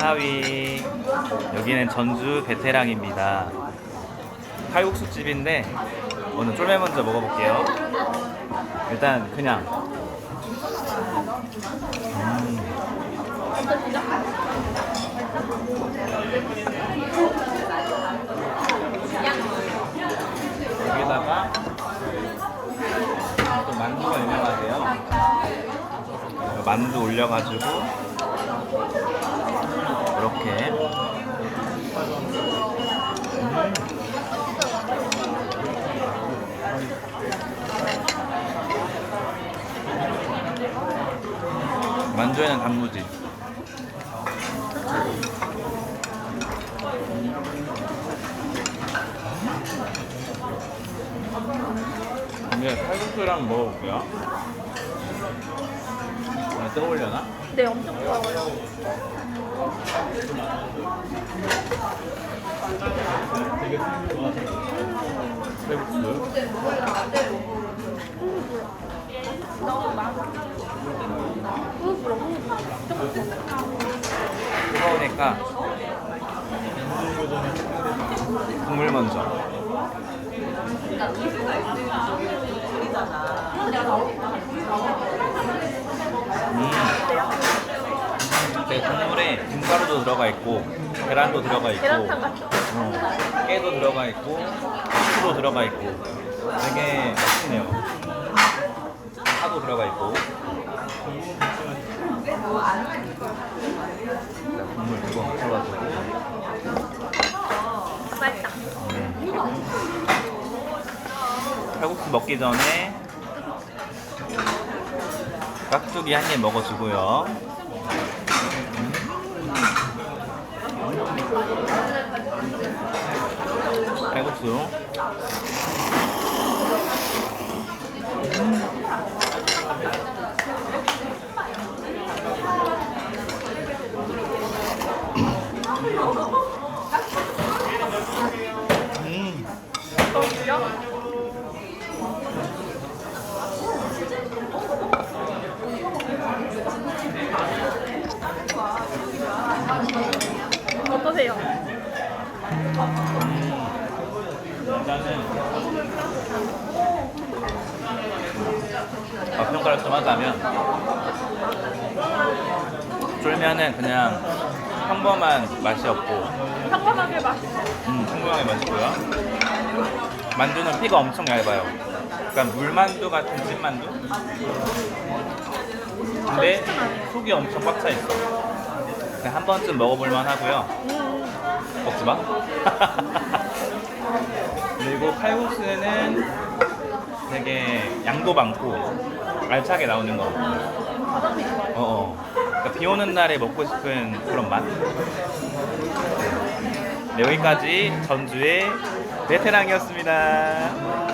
하위. 여기는 전주 베테랑입니다. 칼국수 집인데 오늘 쫄면 먼저 먹어볼게요. 일단 그냥. 여기다가 또 만두가 유명하대요. 만두 올려가지고 이렇게. 만두에는 단무지. 이제 칼국수랑 먹어볼게요 오늘 떠올려나? 네, 엄청 좋아요. 뜨거우니까 국물 먼저 음. 네, 국물에 김가루도 들어가 있고 계란도 들어가 있고 계란탕 같죠? 어, 깨도 들어가 있고 고추도 들어가 있고 되게 맛있네요 파도 들어가 있고 자, 국물 두고 묻혀가지고 맛있다. 칼국수 먹기 전에 깍두기 한 입 먹어주고요. 칼국수 음. 어떠세요? 어떠세요? 일단은 아, 평가를 좀 하자면 쫄면은 그냥 평범한 맛이 없고. 평범하게 맛있어. 음, 평범하게 맛있고요. 만두는 피가 엄청 얇아요. 약간 물만두 같은 찐만두? 근데 속이 엄청 꽉 차 있어. 그냥 한 번쯤 먹어볼만 하고요 먹지 마 그리고 칼국수는 되게 양도 많고 알차게 나오는 거. 어, 어. 그러니까 비 오는 날에 먹고 싶은 그런 맛. 네, 여기까지 전주의 베테랑이었습니다.